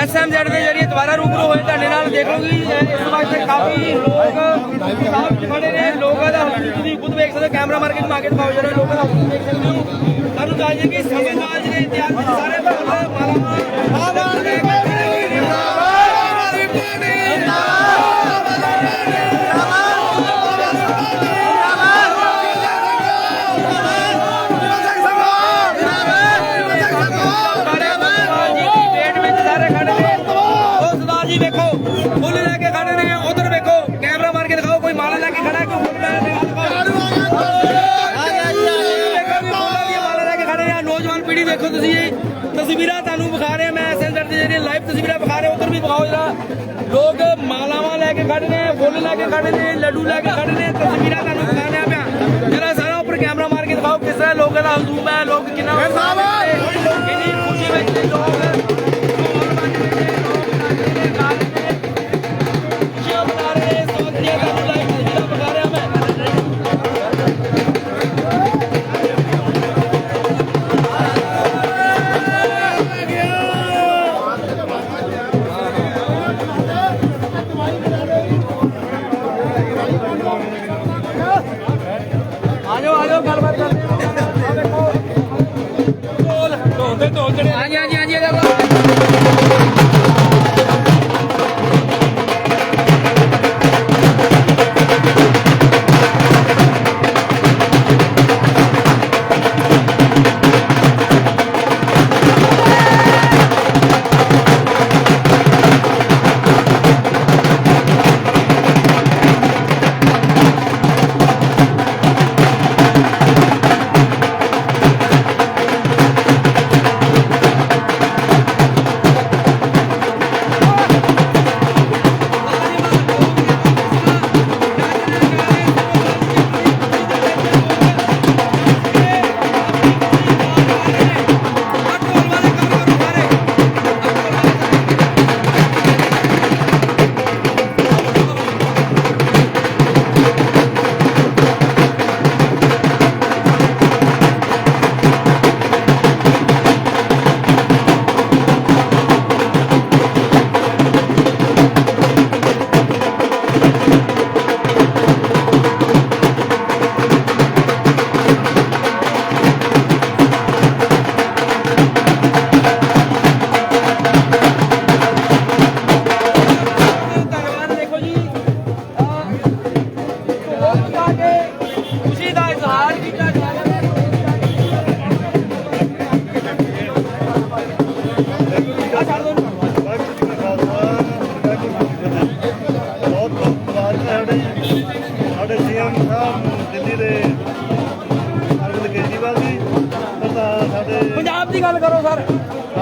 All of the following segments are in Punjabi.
ਐਸਐਮਜ਼ੈਡ ਦੇ ਜਰੀਏ ਦੁਬਾਰਾ ਰੂਬਰੂ ਹੋਏ ਤੁਹਾਡੇ ਨਾਲ। ਦੇਖੋਗੇ ਇਸ ਵਕਤ ਕਾਫੀ ਲੋਕ ਸਾਹਿਬ ਖੜੇ ਨੇ। ਲੋਕਾਂ ਦਾ ਹਜੂਮ ਤੁਸੀਂ ਖੁਦ ਵੇਖ ਸਕਦੇ ਹੋ, ਕੈਮਰਾ ਮਾਰ ਕੇ ਘੁਮਾ ਕੇ ਦਿਖਾਓ ਲੋਕਾਂ ਦਾ ਹਜੂਮ ਦੇਖ ਸਕਦੇ ਹੋ। ਤੁਹਾਨੂੰ ਦੱਸ ਦਈਏ ਕਿ ਨਾਲ ਜਿਹੜੇ ਇਤਿਹਾਸ ਵਿੱਚ ਸਾਰੇ ਮਾਲਾ ਖੜੇ ਨੇ ਫੁੱਲ ਲੈ ਕੇ ਖੜੇ ਨੇ ਲੱਡੂ ਲੈ ਕੇ ਖੜੇ ਨੇ ਤਸਵੀਰਾਂ ਤੁਹਾਨੂੰ ਵਿਖਾਣੇ ਆ ਪਿਆ। ਜਰਾ ਸਾਰਾ ਉੱਪਰ ਕੈਮਰਾ ਮਾਰ ਕੇ ਦਿਖਾਓ ਕਿਸ ਤਰ੍ਹਾਂ ਲੋਕਾਂ ਦਾ ਹਜ਼ੂਮ ਹੈ, ਲੋਕ ਕਿੰਨਾ ਹਾਂਜੀ ਹਾਂਜੀ।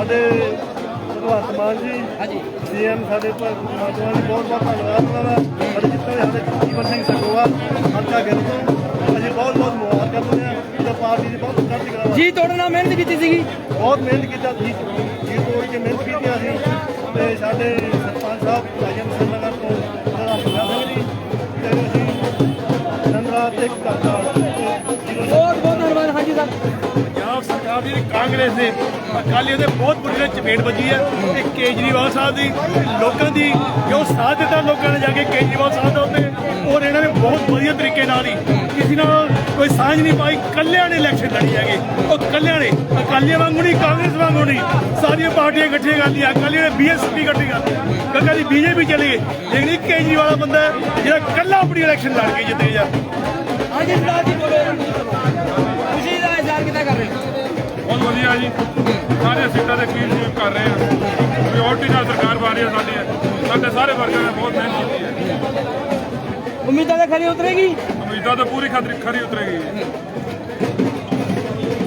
ਸਾਡੇ ਭਗਵੰਤ ਮਾਨ ਜੀ ਹਾਂਜੀ ਸੀਐਮ ਸਾਡੇ ਭਗਵੰਤ ਮਾਨ ਜੀ ਬਹੁਤ ਬਹੁਤ ਧੰਨਵਾਦ ਉਹਨਾਂ ਦਾ ਸਾਡੇ ਜਿੱਥੇ ਸਾਡੇ ਜੀਵਨ ਸਿੰਘ ਸਗੋਆ ਹਲਕਾ ਗਿੱਲ ਤੋਂ ਅਸੀਂ ਬਹੁਤ ਬਹੁਤ ਮੁਬਾਰਕਾਂ ਦਿੰਦੇ ਹਾਂ ਜਦੋਂ ਪਾਰਟੀ ਦੀ ਬਹੁਤ ਚੜ੍ਹਦੀ ਕਲਾ। ਜੀ ਤੁਹਾਡੇ ਨਾਲ ਮਿਹਨਤ ਕੀਤੀ ਸੀਗੀ ਬਹੁਤ ਮਿਹਨਤ ਕੀਤਾ ਜੀ ਜੀ ਤੋੜ ਕੇ ਮਿਹਨਤ ਕੀਤੀ ਅਸੀਂ ਤੇ ਸਾਡੇ ਸਰਪੰਚ ਸਾਹਿਬ ਪੰਜਾਬ ਦੀ ਜਿਹੜੀ ਕਾਂਗਰਸ ਦੇ। ਅਕਾਲੀਆਂ ਦੇ ਬਹੁਤ ਬੁਰੀ ਚਪੇਟ ਵੱਜੀ ਹੈ। ਤੇ ਕੇਜਰੀਵਾਲ ਸਾਹਿਬ ਦੀ, ਲੋਕਾਂ ਦੀ, ਜੋ ਸਾਥ ਦਿੱਤਾ ਲੋਕਾਂ ਨੇ ਜਾ ਕੇ ਕੇਜਰੀਵਾਲ ਸਾਹਿਬ ਦਾ ਉੱਤੇ, ਔਰ ਇਹਨਾਂ ਨੇ ਬਹੁਤ ਵਧੀਆ ਤਰੀਕੇ ਨਾਲ ਹੀ ਕਿਸੇ ਨਾਲ ਕੋਈ ਸਾਂਝ ਨਹੀਂ ਪਾਈ। ਕੱਲਿਆਂ ਨੇ ਇਲੈਕਸ਼ਨ ਲੜੀ ਹੈਗੇ। ਉਹ ਕੱਲਿਆਂ ਨੇ, ਅਕਾਲੀਆਂ ਵਾਂਗੂ ਨਹੀਂ, ਕਾਂਗਰਸ ਵਾਂਗੂ ਨਹੀਂ। ਸਾਰੀਆਂ ਪਾਰਟੀਆਂ ਇਕੱਠੀਆਂ ਕਰ ਲਈਆਂ। ਅਕਾਲੀਆਂ ਨੇ ਬੀਐਸਪੀ ਇਕੱਠੀ ਕਰ ਲਈ। ਕੱਕਾ ਦੀ ਬੀਜੇਪੀ ਚਲੀ ਗਈ ਲੇਕਿਨ ਇੱਕ ਕੇਜਰੀਵਾਲ ਬੰਦਾ ਜਿਹੜਾ ਕੱਲਾ ਆਪਣੀ ਇਲੈਕਸ਼ਨ ਲੜ ਕੇ ਜਿੱਤੇ ਜਾ। ਹਾਂਜੀ ਜੀ, ਬੋਲੋ। ਬਹੁਤ ਵਧੀਆ ਜੀ। ਸਾਰੇ ਸੀਟਾਂ ਤੇ ਕੀ ਕਰ ਰਹੇ ਆ। ਪ੍ਰਾਇੋਰਟੀ ਨਾਲ ਸਰਕਾਰ ਬਣ ਰਹੀ ਹੈ ਸਾਡੀ। ਸਾਡੇ ਸਾਰੇ ਵਰਗਾਂ ਨੇ ਬਹੁਤ ਮਿਹਨਤ ਕੀਤੀ ਹੈ। ਉਮੀਦਾਂ ਤਾਂ ਖਰੀ ਉਤਰੇਗੀ। ਉਮੀਦਾਂ ਤਾਂ ਪੂਰੀ ਖਤਰੀ ਖਰੀ ਉਤਰੇਗੀ।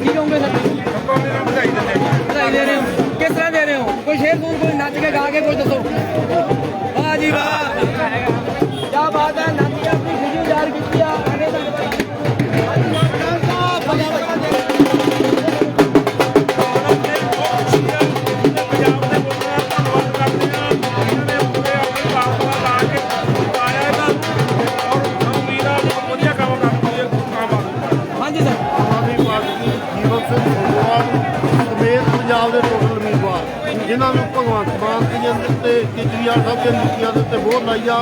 ਕੀ ਕਹੋਗੇ ਸਰ? ਸਭ ਤੋਂ ਵਧਾਈ ਦਿੰਦੇ ਵਧਾਈ ਦੇ ਰਹੇ ਹੋ। ਕਿਸ ਤਰ੍ਹਾਂ ਦੇ ਰਹੇ ਹੋ? ਕੋਈ ਸ਼ੇਰ ਕੋਈ ਨੱਚ ਕੇ ਗਾ ਕੇ ਕੁਝ ਦੱਸੋ। ਵਾਹ ਜੀ ਵਾਹ। ਜਿਨ੍ਹਾਂ ਨੂੰ ਭਗਵੰਤ ਮਾਨ ਜੀ ਦੇ ਕੇਜਰੀਵਾਲ ਸਾਹਿਬ ਦੇ ਨੀਤੀਆਂ ਦੇ ਉੱਤੇ ਬਹੁਤ ਲਾਈ ਆ,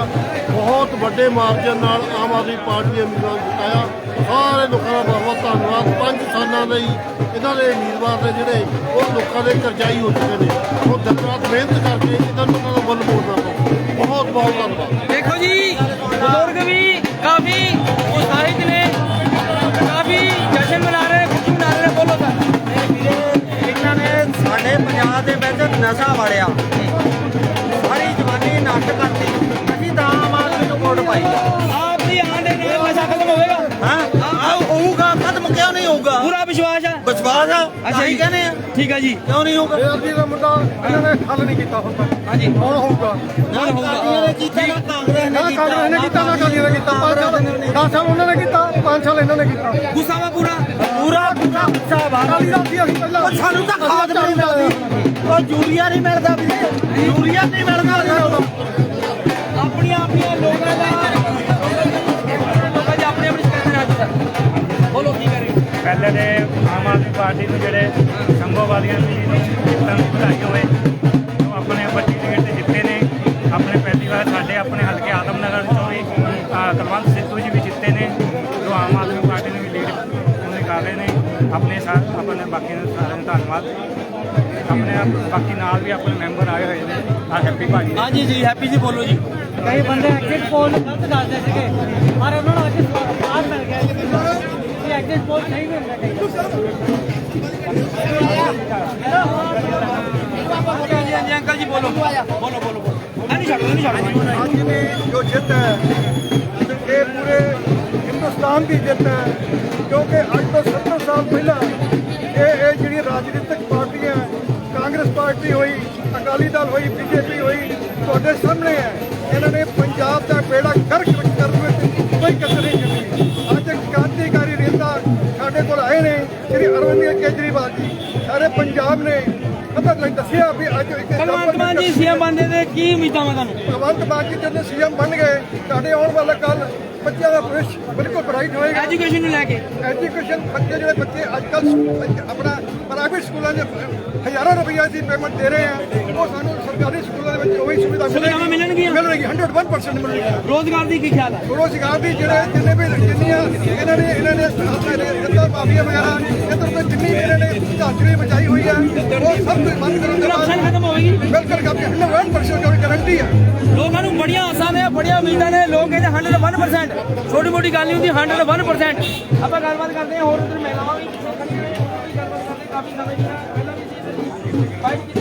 ਬਹੁਤ ਵੱਡੇ ਮਾਰਜਨ ਨਾਲ ਆਮ ਆਦਮੀ ਪਾਰਟੀ ਦੇ ਉਮੀਦਵਾਰ ਨੂੰ ਜਿਤਾਇਆ। ਸਾਰੇ ਲੋਕਾਂ ਦਾ ਬਹੁਤ ਬਹੁਤ ਧੰਨਵਾਦ। ਪੰਜ ਸਾਲਾਂ ਲਈ ਇਹਨਾਂ ਦੇ ਉਮੀਦਵਾਰ ਨੇ ਜਿਹੜੇ ਉਹ ਲੋਕਾਂ ਦੇ ਕਰਜ਼ਾਈ ਹੋ ਚੁੱਕੇ ਨੇ। ਉਹ ਦਿਨ ਮਿਹਨਤ ਕਰਕੇ ਇਹਨਾਂ ਨੂੰ ਉਹਨਾਂ ਦਾ ਵੱਲ ਮੋੜਨਾ ਬਹੁਤ ਬਹੁਤ ਧੰਨਵਾਦ। ਦੇਖੋ ਜੀ, ਬਜ਼ੁਰਗ ਵੀ ਕਾਫੀ ਪੰਜਾਬ ਦੇ ਵਿੱਚ ਨਸ਼ਾ ਵੜਿਆ ਸਾਰੀ ਜਵਾਨੀ ਨਸ਼ਟ ਕਰਤੀ। ਅਸੀਂ ਤਾਂ ਆਮ ਆਦਮੀ ਨੂੰ ਵੋਟ ਪਾਈ ਆਪ ਦੀ ਦੇ ਨਾਲ ਨਸ਼ਾ ਖਤਮ ਹੋਵੇਗਾ। ਹਾਂ ਆ ਹੋਊਗਾ ਖਤਮ ਕਿਉਂ ਨਹੀਂ ਹੋਊਗਾ? ਪੂਰਾ ਵਿਸ਼ਵਾਸ ਹੈ ਵਿਸ਼ਵਾਸ ਆ? ਅੱਛਾ ਅਸੀਂ ਜੀ। ਕਹਿੰਦੇ ਆ। ਠੀਕ ਹੈ ਜੀ। ਕਿਉਂ ਨਹੀਂ ਹੋਊਗਾ? ਬੇਅਦਬੀ ਦਾ ਮੁੱਦਾ ਇਹਨਾਂ ਨੇ ਹੱਲ ਨਹੀਂ ਕੀਤਾ ਹੁਣ ਤੱਕ। ਹਾਂਜੀ। ਹੁਣ ਹੋਊਗਾ? ਹੁਣ ਹੋਊਗਾ? ਕੀਤਾ ਨਾ ਕਾਂਗਰਸ ਨਾ ਨੇ ਕਾਂਗਰਸ ਨੇ ਕੀਤਾ ਨਾ ਕਾਂਗਰਸ ਨੇ ਕੀਤਾ। ਪੰਜ ਸਾਲ 10 ਸਾਲ ਉਹਨਾਂ ਨੇ ਕੀਤਾ 5 ਸਾਲ ਇਹਨਾਂ ਨੇ ਕੀਤਾ। ਗੁੱਸਾ ਵਾ ਪੂਰਾ। ਪੂਰਾ ਗੁੱਸਾ ਬਾਹਰ ਦਲ ਸੀ ਅਸੀਂ ਪਹਿਲਾਂ ਸਾਨੂੰ ਤਾਂ ਖਾਦ ਨਹੀਂ ਮਿਲਦੀ। ਉਹ ਯੂਰੀਆ ਨਹੀਂ ਮਿਲਦਾ ਵੀ ਯੂਰੀਆ ਨਹੀਂ ਮਿਲਦਾ ਆਪਣੀਆਂ ਆਪਣੀਆਂ ਲੋਕਾਂ ਦਾ ਪਹਿਲੇ ਦੇ ਆਮ ਆਦਮੀ ਪਾਰਟੀ ਨੂੰ ਜਿਹੜੇ ਸੰਭਵਵਾਦੀਆਂ ਦੀ ਜਿੱਤਾਂ ਦੀ ਵਧਾਈ ਹੋਵੇ ਉਹ ਆਪਣੇ ਵੱਡੀ ਟਿਕਟ ਤੇ ਜਿੱਤੇ ਨੇ। ਆਪਣੇ ਪਹਿਲੀ ਵਾਰ ਸਾਡੇ ਆਪਣੇ ਹਲਕੇ ਆਦਮਨਗਰ ਤੋਂ ਵੀ ਅਹ, ਸਿੱਧੂ ਜੀ ਵੀ ਜਿੱਤੇ ਨੇ ਜੋ ਆਮ ਆਦਮੀ ਪਾਰਟੀ ਨੂੰ ਵੀ ਲੀਡ ਉਹਨੇ ਕਰ ਰਹੇ ਨੇ। ਆਪਣੇ ਸਾ ਆਪਣੇ ਬਾਕੀ ਸਾਰਿਆਂ ਦਾ ਧੰਨਵਾਦ। ਆਪਣੇ ਆਪ- ਬਾਕੀ ਨਾਲ ਵੀ ਆਪਣੇ ਮੈਂਬਰ ਆਏ ਹੋਏ ਨੇ। ਆ ਹੈਪੀ ਭਾਜੀ। ਹਾਂਜੀ ਜੀ ਹੈਪੀ ਜੀ ਬੋਲੋ ਜੀ। ਕਈ ਬੰਦੇ ਐਗਜ਼ਿਟ ਪੋਲ ਗਲਤ ਦੱਸਦੇ ਸੀਗੇ ਪਰ ਉਹਨਾਂ ਨੂੰ ਅੱਜ ਸਵਾਲ ਮਿਲ ਗਿਆ ਕਿ ਐਗਜ਼ਿਟ ਪੋਲ ਨਹੀਂ ਹੁੰਦਾ ਕਈ ਹਾਂਜੀ ਅੰਕਲ ਜੀ ਬੋਲੋ ਬੋਲੋ ਬੋਲੋ ਬੋਲੋ ਨਹੀਂ ਛੱਡੋ ਨਹੀਂ ਛੱਡੋ ਅੱਜ ਦੀ ਜੋ ਜਿੱਤ ਹੈ ਇਹ ਪੂਰੇ ਹਿੰਦੁਸਤਾਨ ਦੀ ਜਿੱਤ ਹੈ ਕਿਉਂਕਿ ਅੱਜ ਤੋਂ 70 ਸਾਲ ਪਹਿਲਾਂ ਪਾਰਟੀ ਹੋਈ ਅਕਾਲੀ ਦਲ ਹੋਈ ਬੀਜੇਪੀ ਹੋਈ ਤੁਹਾਡੇ ਸਾਹਮਣੇ ਹੈ। ਇਹਨਾਂ ਨੇ ਪੰਜਾਬ ਦਾ ਬੇੜਾ ਗਰਕ ਕਰਨ ਵਿੱਚ ਕੋਈ ਕਸਰ ਨਹੀਂ ਛੱਡੀ ਅੱਜ ਕ੍ਰਾਂਤੀਕਾਰੀ ਨੇਤਾ ਸਾਡੇ ਕੋਲ ਆਏ ਨੇ ਸ੍ਰੀ ਅਰਵਿੰਦ ਕੇਜਰੀਵਾਲ ਜੀ। ਸਾਰੇ ਪੰਜਾਬ ਨੇ ਮਤਲਬ ਨਹੀਂ ਦੱਸਿਆ ਵੀ ਅੱਜ ਇੱਕ ਭਗਵੰਤ ਮਾਨ ਜੀ ਸੀਐਮ ਬਣਦੇ ਤੇ ਕੀ ਉਮੀਦਾਂ ਵਾ ਤੁਹਾਨੂੰ? ਭਗਵੰਤ ਮਾਨ ਜੀ ਜਦੋਂ ਸੀਐਮ ਬਣ ਗਏ ਸਾਡੇ ਆਉਣ ਵਾਲਾ ਕੱਲ ਬੱਚਿਆਂ ਦਾ ਭਵਿੱਖ ਬਿਲਕੁਲ ਬ੍ਰਾਈਟ ਹੋਏਗਾ। ਐਜੂਕੇਸ਼ਨ ਨੂੰ ਲੈ ਕੇ। ਐਜੂਕੇਸ਼ਨ ਬੱਚੇ ਜਿਹੜੇ ਬੱਚੇ ਅੱਜ ਕੱਲ ਆਪਣਾ ਪ੍ਰਾਈਵੇਟ ਸਕੂਲਾਂ 'ਚ ਹਜ਼ਾਰਾਂ ਰੁਪਈਆ ਦੀ ਪੇਮੈਂਟ ਦੇ ਰਹੇ ਆ ਉਹ ਸਾਨੂੰ ਸਰਕਾਰੀ ਸਕੂਲਾਂ ਦੇ ਵਿੱਚ ਉਹੀ ਸੁਵਿਧਾ ਸੁਵਿਧਾਵਾਂ ਮਿਲਣਗੀਆਂ? ਮਿਲਣਗੀਆਂ 101% ਮਿਲਣਗੀਆਂ। ਰੋਜ਼ਗਾਰ ਦੀ ਕੀ ਖਿਆਲ ਹੈ ਰੋਜ਼ਗਾਰ ਦੀ ਜਿਹੜੇ ਜਿੰਨੇ ਵੀ ਜਿੰਨੀਆਂ ਇਹਨਾਂ ਨੇ ਇਹਨਾਂ ਨੇ ਰੇਤਾ ਮਾਫੀਆ ਵਗੈਰਾ ਇੱਧਰ ਤੇ ਜਿੰਨੀ ਇਹਨਾਂ ਨੇ ਝਾਂਜਰੀ ਬਚਾਈ ਹੋਈ ਹੈ ਉਹ ਸਭ ਕੁਝ ਬੰਦ ਕਰਨ ਦੇ ਬਾਅਦ ਖਤਮ ਹੋਵੇਗੀ। ਬਿਲਕੁਲ ਕਾਪੀ 101% ਦੀ ਗਾਰੰਟੀ ਹੈ। ਲੋਕਾਂ ਨੂੰ ਬੜੀਆਂ ਆਸਾਂ ਨੇ ਬੜੀਆਂ ਉਮੀਦਾਂ ਨੇ ਲੋਕ ਕਹਿੰਦੇ 101% ਛੋਟੀ ਮੋਟੀ ਗੱਲ ਨਹੀਂ ਹੁੰਦੀ 101% ਆਪਾਂ ਗੱਲਬਾਤ ਕਰਦੇ ਹਾਂ, ਹੋਰ ਉਧਰ ਮਹਿਲਾਵਾਂ ਵੀ ਖੜੀਆਂ ਨੇ ਉਹ ਵੀ ਗੱਲਬਾਤ ਕਰਦੇ ਕਾਫੀ ਸਮੇਂ ਦੀਆਂ ਪਹਿਲਾਂ ਵੀ ਸੀ ਫਾਈਟ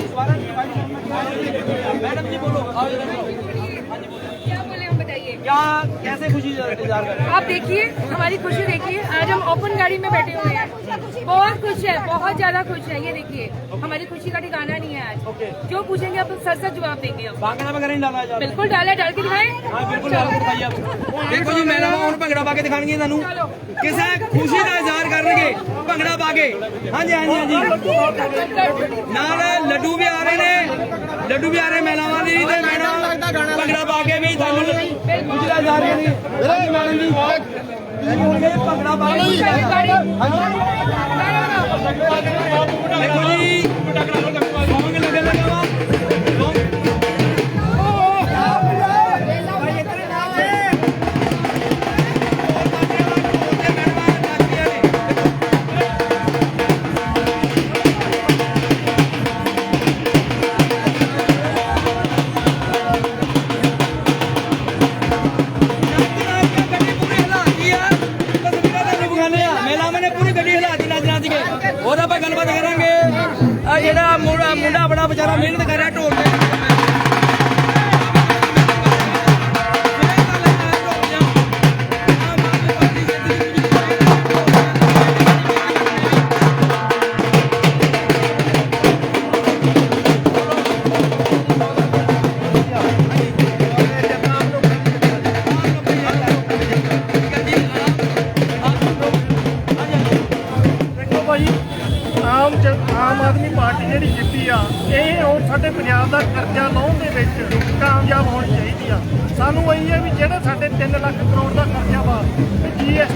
क्या कैसे खुशी इंतजार कर रहे आप देखिए हमारी खुशी देखिए आज हम ओपन गाड़ी में बैठे हुए हैं बहुत खुश है बहुत ज्यादा खुश है ये देखिए हमारी खुशी का ठिकाना नहीं है आज ओके। जो पूछेंगे आप सच सच जवाब देंगे हम भागना वगैरह नहीं डाला जा बिल्कुल डाला डाल के दिखाएं ਹਾਂ ਬਿਲਕੁਲ ਨਾਲ ਦਿਖਾਈਏ ਆਪ ਦੇਖੋ ਜੀ ਮੈਡਮ ਹੁਣ ਭੰਗੜਾ ਪਾ ਕੇ ਦਿਖਾਣਗੀਆਂ ਤੁਹਾਨੂੰ ਕਿਸੇ ਖੁਸ਼ੀ ਦਾ ਇਜ਼ਹਾਰ ਕਰਨਗੇ ਭੰਗੜਾ ਪਾ ਕੇ ਹਾਂਜੀ ਹਾਂਜੀ ਹਾਂਜੀ ਨਾਲ ਲੱਡੂ ਵੀ ਆ ਰਹੇ ਨੇ ਲੱਡੂ ਵੀ ਆ ਰਹੇ ਮਹਿਲਾਵਾਂ ਦੀ ਤੇ ਮੈਡਮ ਭੰਗੜਾ ਪਾ ਕੇ ਵੀ ਤੁਹਾਨੂੰ ਖੁਸ਼ੀ ਦਾ ਇਜ਼ਹਾਰ ਕਰਨਗੇ ਹਾਂਜੀ ਮੈਡਮ ਜੀ ਹੋਣਗੇ ਭੰਗੜਾ ਪਾ ਕੇ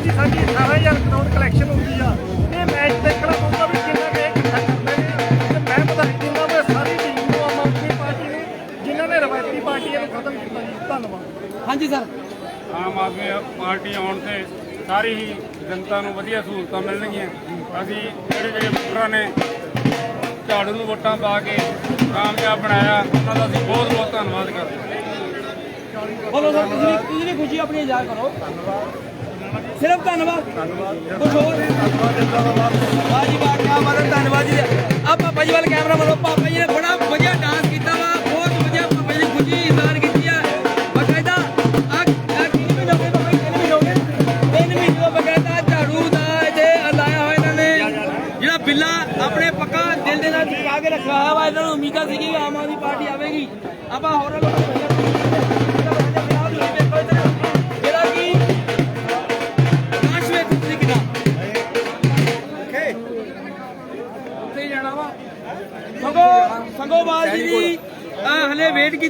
ਦੀ ਸਾਡੀ 18000 ਕਰੋੜ ਕਲੈਕਸ਼ਨ ਹੁੰਦੀ ਆ। ਇਹ ਮੈਚ ਦੇਖਣਾ ਪਊਗਾ ਵੀ ਕਿੰਨਾ ਨੇ ਇਕੱਠਾ ਮੈਂ ਪਤਾ ਨਹੀਂ ਕਿੰਨਾ ਮੈਂ ਸਾਰੀ ਟੀਮ ਨੂੰ ਆਮ ਆਦਮੀ ਪਾਰਟੀ ਨੇ ਜਿਨ੍ਹਾਂ ਨੇ ਰਵਾਇਤੀ ਪਾਰਟੀਆਂ ਨੂੰ ਖਤਮ ਕੀਤਾ ਜੀ। ਧੰਨਵਾਦ। ਹਾਂਜੀ ਸਰ ਆਮ ਆਦਮੀ ਪਾਰਟੀ ਆਉਣ ਤੇ ਸਾਰੀ ਹੀ ਜਨਤਾ ਨੂੰ ਵਧੀਆ ਸਹੂਲਤਾਂ ਮਿਲਣਗੀਆਂ। ਅਸੀਂ ਜਿਹੜੇ ਜਿਹੜੇ ਵੋਟਰਾਂ ਨੇ ਝਾੜੂ ਨੂੰ ਵੋਟਾਂ ਪਾ ਕੇ ਕਾਮਯਾਬ ਬਣਾਇਆ ਉਹਨਾਂ ਦਾ ਅਸੀਂ ਬਹੁਤ ਬਹੁਤ ਧੰਨਵਾਦ ਕਰਦੇ ਹਾਂ। ਬੋਲੋ ਸਰ ਤੁਸੀਂ ਤੁਸੀਂ ਖੁਸ਼ੀ ਆਪਣੀ ਇਜ਼ਾਹਰ ਕਰੋ। ਧੰਨਵਾਦ। ਸਿਰਫ ਧੰਨਵਾਦ। ਧੰਨਵਾਦ ਕੁਝ ਹੋਰ ਵਾਹ ਜੀ ਵਾਹ ਕੀ ਬਾਤ ਹੈ ਧੰਨਵਾਦ ਜੀ। ਆ ਪਾਪਾ ਜੀ ਵੱਲ ਕੈਮਰਾ ਮਾਰੋ। ਪਾਪਾ ਜੀ ਨੇ ਬੜਾ ਵਧੀਆ ਡਾਂਸ ਕੀਤਾ ਵਾ। ਬਹੁਤ ਵਧੀਆ ਪਾਪਾ ਜੀ ਖੁਸ਼ੀ ਇਜ਼ਹਾਰ ਕੀਤੀ ਆ। ਬਕਾਇਦਾ ਆ ਆ ਕਿੰਨੇ ਮਹੀਨੇ ਹੋ ਗਏ ਪਾਪਾ ਜੀ, ਤਿੰਨ ਮਹੀਨੇ ਤੋਂ ਬਕਾਇਦਾ ਝਾੜੂ ਦਾ ਇਹਦੇ ਲਾਇਆ ਹੋਇਆ ਇਹਨਾਂ ਨੇ। ਜਿਹੜਾ ਬਿੱਲਾ ਆਪਣੇ ਪੱਕਾ ਦਿਲ ਦੇ ਨਾਲ ਚਿਪਕਾ ਕੇ ਰੱਖਿਆ ਹੋਇਆ ਵਾ, ਇਹਨਾਂ ਨੂੰ ਉਮੀਦਾਂ ਸੀਗੀ ਕਿ ਆਮ ਆਦਮੀ ਪਾਰਟੀ ਆਵੇਗੀ। ਆਪਾਂ ਹੋਰ ਲੋਕਾਂ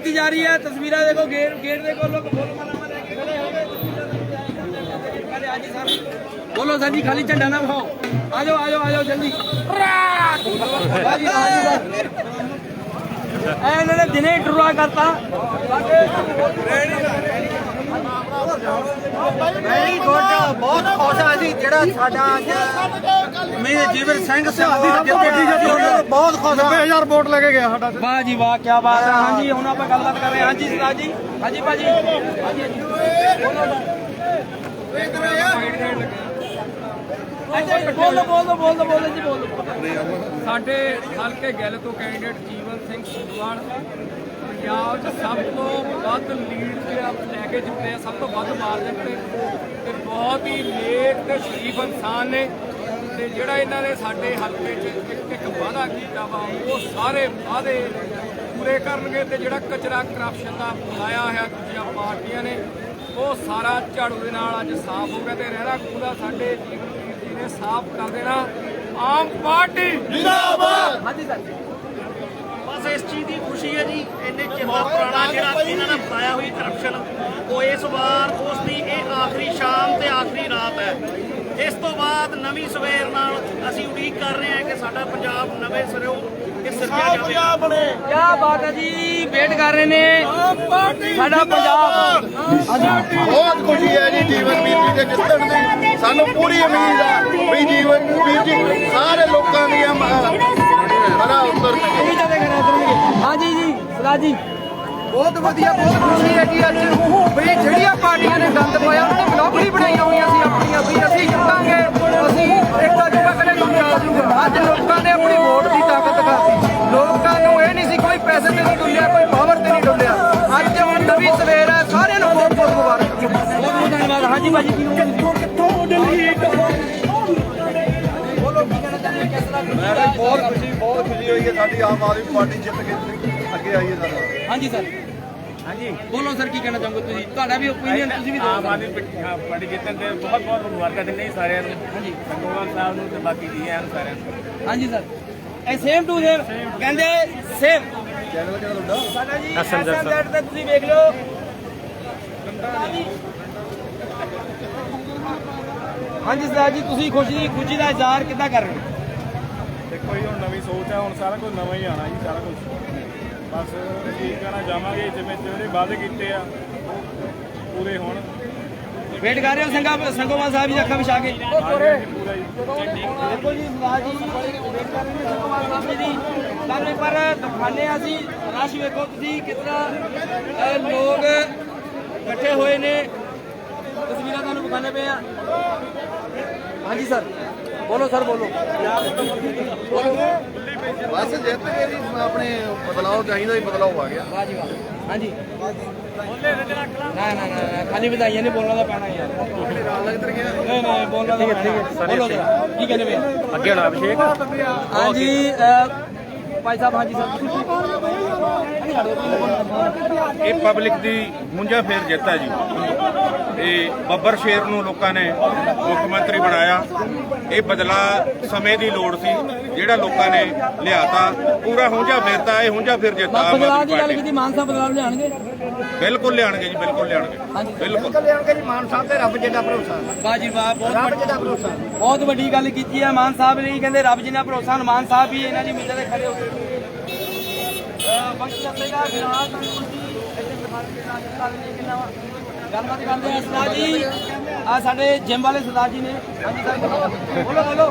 ਕੀਤੀ ਜਾ ਰਹੀ ਹੈ। ਤਸਵੀਰਾਂ ਦੇਖੋ, ਗੇਟ ਗੇਟ ਦੇ ਕੋਲ ਲੋਕ ਬੋਲ ਮਾਲਾ ਲੈ ਕੇ ਖੜੇ ਹੋ ਗਏ। ਤਸਵੀਰਾਂ ਦੇ ਹਾਂਜੀ ਬੋਲੋ ਸਰ ਖਾਲੀ ਝੰਡਾ ਨਾ ਵਿਖਾਓ। ਆ ਜਾਓ ਆ ਜਾਓ ਆ ਜਾਓ ਜਲਦੀ ਐ ਇਹਨਾਂ ਨੇ ਦਿਨੇ ਡਰਾ ਕਰਤਾ। ਵੈਰੀ ਗੁੱਡ ਬਹੁਤ ਖੁਸ਼ ਆ ਜੀ ਜਿਹੜਾ ਸਾਡਾ ਮੀਰ ਜੀਵਨ ਸਿੰਘ ਸਿਆਸੀ ਜਿੱਤੇ ਬਹੁਤ ਖੁਸ਼ ਆ 90000 ਵੋਟ ਲੈ ਕੇ ਗਿਆ ਸਾਡਾ ਵਾਹ ਜੀ ਵਾਹ ਕੀ ਬਾਤ ਹੈ। ਹਾਂਜੀ ਹੁਣ ਆਪਾਂ ਗੱਲਬਾਤ ਕਰ ਰਹੇ ਹਾਂ। ਹਾਂਜੀ ਸਰਦਾਰ ਜੀ ਹਾਂਜੀ ਭਾਜੀ ਬੋਲੋ ਬੋਲੋ ਬੋਲੋ ਬੋਲੋ ਜੀ ਬੋਲੋ। ਸਾਡੇ ਹਲਕੇ ਗਿੱਲ ਤੋਂ ਕੈਂਡੀਡੇਟ ਜੀਵਨ ਸਿੰਘ ਸੰਧਵਾਲ ਪੰਜਾਬ 'ਚ ਸਭ ਤੋਂ ਵੱਧ ਲੀਡ ਤੇ ਆਪ ਲੈ ਕੇ ਜਿੱਤੇ ਆ, ਸਭ ਤੋਂ ਵੱਧ ਮਾਰਜਨ ਤੇ। ਤੇ ਬਹੁਤ ਹੀ ਨੇਕ ਤੇ ਸ਼ਰੀਫ ਇਨਸਾਨ ਨੇ। ਤੇ ਜਿਹੜਾ ਇਹਨਾਂ ਨੇ ਸਾਡੇ ਹਲਕੇ 'ਚ ਇੱਕ ਇੱਕ ਵਾਅਦਾ ਕੀਤਾ ਵਾ ਉਹ ਸਾਰੇ ਵਾਅਦੇ ਪੂਰੇ ਕਰਨਗੇ ਤੇ ਜਿਹੜਾ ਕਚਰਾ ਕਰਪਸ਼ਨ ਦਾ ਫੈਲਾਇਆ ਹੋਇਆ ਦੂਜੀਆਂ ਪਾਰਟੀਆਂ ਨੇ ਉਹ ਸਾਰਾ ਝਾੜੂ ਦੇ ਨਾਲ ਅੱਜ ਸਾਫ਼ ਹੋ ਗਿਆ ਤੇ ਰਹਿਣਾ ਕੂੜਾ ਸਾਡੇ ਜੀਵਨ ਜੀ ਨੇ ਸਾਫ਼ ਕਰ ਦੇਣਾ। ਆਮ ਪਾਰਟੀ। ਬਸ ਇਸ ਚੀਜ਼ ਦੀ ਖੁਸ਼ੀ ਹੈ ਜੀ ਇੰਨੇ ਚਿਰ ਦਾ ਪੁਰਾਣਾ ਜਿਹੜਾ ਇਹਨਾਂ ਨੇ ਬਣਾਇਆ ਹੋਈ ਕਰਪਸ਼ਨ ਉਹ ਇਸ ਵਾਰ ਉਸ ਦੀ ਇਹ ਆਖਰੀ ਸ਼ਾਮ ਤੇ ਆਖਰੀ ਰਾਤ ਹੈ। ਇਸ ਤੋਂ ਬਾਅਦ ਨਵੀਂ ਸਵੇਰ ਨਾਲ ਅਸੀਂ ਉਡੀਕ ਕਰ ਰਹੇ ਹਾਂ ਕਿ ਸਾਡਾ ਪੰਜਾਬ ਨਵੇਂ ਸਿਰੋਂ ਇਹ ਸਿਰਜਿਆ ਜਾਵੇ ਕੀ ਬਾਤ ਹੈ ਜੀ ਵੇਟ ਕਰ ਰਹੇ ਨੇ। ਸਾਡਾ ਪੰਜਾਬ। ਬਹੁਤ ਖੁਸ਼ੀ ਹੈ ਜੀ ਜੀਵਨ ਵੀਰ ਜੀ ਦੇ ਜਿੱਤਣ ਦੀ। ਸਾਨੂੰ ਪੂਰੀ ਉਮੀਦ ਹੈ ਵੀ ਜੀਵਨ ਵੀਰ ਜੀ ਸਾਰੇ ਲੋਕਾਂ ਦੀਆਂ ਹਰਾ ਉੱਤਰ ਹਾਂਜੀ ਜੀ ਸਰਦਾਰ ਜੀ। ਬਹੁਤ ਵਧੀਆ ਬਹੁਤ ਖੁਸ਼ੀ ਹੈ ਜੀ ਅੱਜ ਵੀ ਜਿਹੜੀਆਂ ਪਾਰਟੀਆਂ ਨੇ ਗੰਦ ਪਾਇਆ ਉਹਨਾਂ ਨੇ ਮਨੋਬਲੀ ਬਣਾਈਆਂ ਹੋਈਆਂ ਸੀ ਆਪਣੀਆਂ ਵੀ ਅਸੀਂ ਜਿੱਤਾਂਗੇ ਅਸੀਂ ਇੱਕਾ ਜੁਗਾ ਕਦੇ ਦੁਨੀਆ ਆ ਜੂਗਾ ਅੱਜ ਲੋਕਾਂ ਨੇ ਆਪਣੀ ਵੋਟ ਦੀ ਤਾਕਤ ਦਿਖਾਤੀ। ਲੋਕਾਂ ਨੂੰ ਇਹ ਨਹੀਂ ਸੀ ਕੋਈ ਪੈਸੇ ਤੇ ਨਹੀਂ ਡੁੱਲਿਆ ਕੋਈ ਪਾਵਰ ਤੇ ਨਹੀਂ ਡੁੱਲਿਆ। ਅੱਜ ਹੁਣ ਨਵੀਂ ਸਵੇਰ ਹੈ ਸਾਰਿਆਂ ਨੂੰ ਬਹੁਤ ਬਹੁਤ ਮੁਬਾਰਕ। ਬਹੁਤ ਬਹੁਤ ਧੰਨਵਾਦ। ਹਾਂਜੀ ਭਾਜੀ ਕੀ ਕਿੱਥੋਂ ਦਿੱਲੀ ਬੋਲੋ ਕੀ ਕਹਿਣਾ ਚਾਹੁੰਦੇ? ਕਿਸ ਤਰ੍ਹਾਂ ਬਹੁਤ ਖੁਸ਼ੀ ਬਹੁਤ ਖੁਸ਼ੀ ਹੋਈ ਹੈ ਸਾਡੀ ਆਮ ਆਦਮੀ ਪਾਰਟੀ ਜਿੱਤ ਕੇ ਅੱਗੇ ਆਈ ਹੈ ਸਾਡਾ ਹਾਂਜੀ ਸਰ। ਹਾਂਜੀ। ਬੋਲੋ ਸਰ ਕੀ ਕਹਿਣਾ ਚਾਹੋਗੇ ਤੁਸੀਂ? ਤੁਹਾਡਾ ਵੀ ਓਪੀਨੀਅਨ ਤੁਸੀਂ ਵੀ ਦਿਓ ਆਮ ਆਦਮੀ ਪਾਰਟੀ- ਹਾਂ, ਪਾਰਟੀ ਜਿੱਤਣ ਤੇ ਬਹੁਤ ਬਹੁਤ ਮੁਬਾਰਕਾਂ ਦਿੰਦੇ ਹਾਂ ਸਾਰਿਆਂ ਨੂੰ। ਹਾਂਜੀ। ਸੰਗੋਵਾਲ ਸਾਹਿਬ ਨੂੰ ਤੇ ਬਾਕੀ ਜੀ ਆਇਆਂ ਨੂੰ ਸਾਰਿਆਂ ਨੂੰ। ਹਾਂਜੀ ਸਰ। ਇਹ ਸੇਮ ਟੂ ਸੇਮ ਕਹਿੰਦੇ ਸੇਮ ਚੈਨਲ ਕਿਹੜਾ ਤੁਹਾਡਾ? ਸਾਡਾ ਜੀ ਐਸਐਮਜ਼ੈਡ ਤੇ ਤੁਸੀਂ ਵੇਖ ਲਿਓ। ਹਾਂਜੀ ਸਰਦਾਰ ਜੀ ਤੁਸੀਂ ਖੁਸ਼ੀ ਖੁਸ਼ੀ ਦਾ ਇਜ਼ਹਾਰ ਕਿੱਦਾਂ ਕਰ ਰਹੇ ਹੋ? ਦੇਖੋ ਜੀ ਹੁਣ ਨਵੀਂ ਸੋਚ ਹੈ ਹੁਣ ਸਾਰਾ ਕੁਝ ਨਵਾਂ ਹੀ ਆਣਾ ਜੀ ਸਾਰਾ ਕੁਝ। ਬਸ ਠੀਕ ਕਹਿਣਾ ਚਾਹਾਂਗੇ ਜਿਵੇਂ ਜਿਹੜੇ ਵਾਅਦੇ ਕੀਤੇ ਆ ਉਹ ਪੂਰੇ ਹੋਣ। ਵੇਟ ਕਰ ਰਹੇ ਹੋ ਸੰਗਾ ਸੰਗੋਵਾਲ ਸਾਹਿਬ ਜੀ ਅੱਖਾਂ ਵਿਛਾ ਕੇ। ਪੂਰਾ ਜੀ। ਦੇਖੋ। ਜੀ ਸਰਦਾਰ ਜੀ ਵੇਟ ਕਰ ਰਹੇ ਨੇ ਸੰਗੋਵਾਲ ਸਾਹਿਬ ਜੀ ਦੀ ਤੁਹਾਨੂੰ ਵਾਰ ਦਿਖਾਣੇ ਆ ਅਸੀਂ ਰਸ਼ ਵੇਖੋ ਤੁਸੀਂ ਅਹ, ਲੋਕ ਇਕੱਠੇ ਹੋਏ ਨੇ। ਤਸਵੀਰਾਂ ਤੁਹਾਨੂੰ ਦਿਖਾਣੇ ਪਏ ਆ ਹਾਂਜੀ ਸਰ। ਬੋਲੋ ਸਰ ਬੋਲੋ। ਬਸ ਜਿੱਤ ਕੇ ਜੀ ਆਪਣੇ ਬਦਲਾਅ ਚਾਹੀਦਾ ਹੀ ਬਦਲਾਅ ਆ ਗਿਆ। ਵਾਹ ਜੀ ਵਾਹ। ਹਾਂਜੀ। ਨਾ ਨਾ ਨਾ ਖਾਲੀ ਵਧਾਈਆਂ ਨਹੀਂ ਬੋਲਣਾ ਤਾਂ ਪੈਣਾ ਯਾਰ ਨਹੀਂ ਨਹੀਂ ਬੋਲਣਾ ਤਾਂ ਪੈਣਾ ਬੋਲੋ ਕੀ ਕਹਿੰਦੇ ਆ? ਅੱਗੇ ਹੋਣਾ ਅਭਿਸ਼ੇਕ। ਹਾਂਜੀ ਭਾਈ ਸਾਹਿਬ ਹਾਂਜੀ ਸਰ। ਇਹ ਪਬਲਿਕ ਦੀ ਮੁੰਜਾ ਫੇਰ ਜਿੱਤ ਹੈ ਜੀ। ਤੇ ਬੱਬਰ ਸ਼ੇਰ ਨੂੰ ਲੋਕਾਂ ਨੇ ਮੁੱਖ ਮੰਤਰੀ ਬਣਾਇਆ। ਇਹ ਬਦਲਾ ਸਮੇਂ ਦੀ ਲੋੜ ਸੀ ਜਿਹੜਾ ਲੋਕਾਂ ਨੇ ਲਿਆਤਾ। ਪੂਰਾ ਹੁੰਜਾ ਫੇਰਤਾ ਇਹ ਹੁੰਜਾ ਫੇਰ ਜਿੱਤਾ ਬਦਲਾਅ ਦੀ ਗੱਲ ਕੀਤੀ ਮਾਨ ਸਾਹਿਬ ਬਦਲਾਅ ਲਿਆਣਗੇ ਬਿਲਕੁਲ ਲਿਆਣਗੇ ਜੀ ਬਿਲਕੁਲ ਲਿਆਣਗੇ ਬਿਲਕੁਲ। ਲਿਆਉਣਗੇ ਜੀ ਮਾਨ ਸਾਹਿਬ ਤੇ ਰੱਬ ਜਿੱਡਾ ਭਰੋਸਾ। ਵਾਹ ਜੀ ਵਾਹ ਬਹੁਤ ਵੱਡੀ- ਜਿੱਡਾ ਭਰੋਸਾ। ਬਹੁਤ ਵੱਡੀ ਗੱਲ ਕੀਤੀ ਹੈ ਮਾਨ ਸਾਹਿਬ ਨੇ ਕਹਿੰਦੇ ਰੱਬ ਜਿੰਨਾ ਭਰੋਸਾ ਹਨੂੰਮਾਨ ਸਾਹਿਬ ਵੀ ਇਹਨਾਂ ਦੀ ਉਮੀਦਾਂ ਤੇ ਖੜੇ ਹੋ ਗਏ। ਵਕਤ ਦੱਸੇਗਾ ਫਿਲਹਾਲ ਤੁਹਾਨੂੰ ਕੁਝ ਇੱਥੇ ਦੇ ਚੱਲ ਨਹੀਂ ਕਿੰਨਾ ਗੱਲਬਾਤ ਕਰਦੇ ਆ ਸਰਦਾਰ ਜੀ। ਆ ਸਾਡੇ ਜਿਮ ਵਾਲੇ ਸਰਦਾਰ ਜੀ ਨੇ। ਹਾਂਜੀ ਸਰ ਬੋਲੋ। ਬੋਲੋ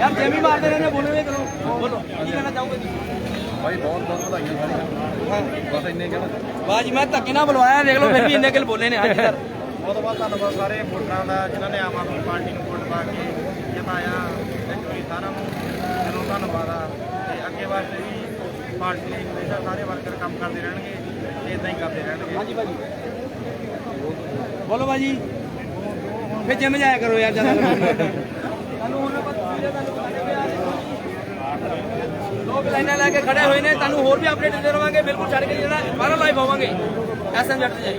ਯਾਰ ਜਿਮ ਹੀ ਮਾਰਦੇ ਰਹਿੰਦੇ ਬੋਲੋ ਵੀ ਕਰੋ। ਬੋਲੋ ਕੀ ਕਹਿਣਾ ਚਾਹੋਗੇ ਤੁਸੀਂ? ਭਾਈ ਬਹੁਤ ਬਹੁਤ ਵਧਾਈਆਂ ਸਾਰੀਆਂ। ਬਸ ਇੰਨੇ ਕਹਿਣਾ ਵਾਹ ਜੀ ਮੈਂ ਧੱਕੇ ਨਾਲ ਬੁਲਵਾਇਆ ਦੇਖ ਲਓ ਫਿਰ ਵੀ ਇੰਨੇ ਕਿਲ ਬੋਲੇ ਨੇ। ਹਾਂਜੀ ਸਰ। ਬਹੁਤ ਬਹੁਤ ਧੰਨਵਾਦ ਸਾਰੇ ਵੋਟਰਾਂ ਦਾ ਜਿਨ੍ਹਾਂ ਨੇ ਆਮ ਆਦਮੀ ਪਾਰਟੀ ਨੂੰ ਵੋਟ ਪਾ ਕੇ ਜਿਤਾਇਆ ਵਾਰੀ ਸਾਰਿਆਂ ਨੂੰ। ਦਿਲੋਂ ਧੰਨਵਾਦ ਆ। ਤੇ ਅੱਗੇ ਵਾਸਤੇ ਵੀ ਪਾਰਟੀ ਲਈ ਹਮੇਸ਼ਾ ਸਾਰੇ ਵਰਕਰ ਕੰਮ ਕਰਦੇ ਰਹਿਣਗੇ ਤੇ ਇਦਾਂ ਹੀ ਕਰਦੇ ਰਹਿਣਗੇ। ਹਾਂਜੀ ਭਾਜੀ। ਬੋਲੋ ਭਾਜੀ। ਫਿਰ ਜਿਮ ਜਾਇਆ ਕਰੋ ਯਾਰ ਜ਼ਿਆਦਾ ਤੁਹਾਨੂੰ। ਲੋਕ ਲਾਈਨਾਂ ਲਾ ਕੇ ਖੜੇ ਹੋਏ ਨੇ ਤੁਹਾਨੂੰ ਹੋਰ ਵੀ ਅਪਡੇਟ ਦਿੰਦੇ ਰਵਾਂਗੇ। ਬਿਲਕੁਲ ਛੱਡ ਕੇ ਜਾਣਾ ਬਾਹਰ ਲਾਈਵ ਹੋਵਾਂਗੇ। ਐਸਐਮ ਜੱਟ ਜਾਈ